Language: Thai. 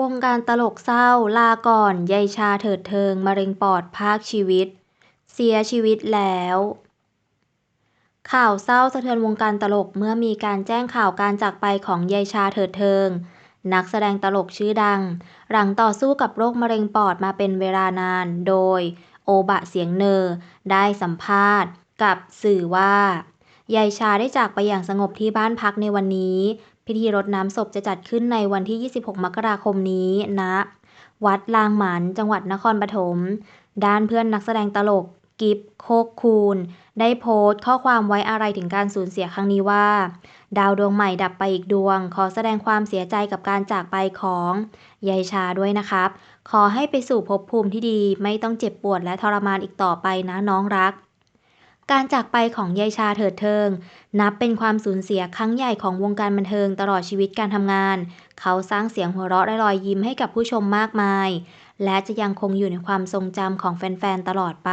วงการตลกเศร้า ลาก่อน ยายชาเถิดเทิง มะเร็งปอด พรากชีวิต เสียชีวิตแล้ว ข่าวเศร้าสะเทือนวงการตลกเมื่อมีการแจ้งข่าวการจากไปของยายชาเถิดเทิง นักแสดงตลกชื่อดัง หลังต่อสู้กับโรคมะเร็งปอดมาเป็นเวลานาน โดย โอบะเสียงเนอ ได้สัมภาษณ์ กับสื่อว่ายายชาได้จากไปอย่างสงบที่บ้านพักในวันนี้พิธีรดน้ำศพจะจัดขึ้นในวันที่ 26 มกราคมนี้ณนะวัดลางหมันจังหวัดนครปฐม ด้านเพื่อนนักแสดงตลกกิฟโคกคูนได้โพสต์ข้อความไว้อะไรถึงการสูญเสียครั้งนี้ว่า ดาวดวงใหม่ดับไปอีกดวง ขอแสดงความเสียใจกับการจากไปของยายชาด้วยนะครับ ขอให้ไปสู่ภพภูมิที่ดี ไม่ต้องเจ็บปวดและทรมานอีกต่อไปนะน้องรัก การจากไปของยายชาเถิดเทิง นับเป็นความสูญเสียครั้งใหญ่ของวงการบันเทิงตลอดชีวิตการทำงาน เขาสร้างเสียงหัวเราะและรอยยิ้มให้กับผู้ชมมากมาย และจะยังคงอยู่ในความทรงจำของแฟนๆตลอดไป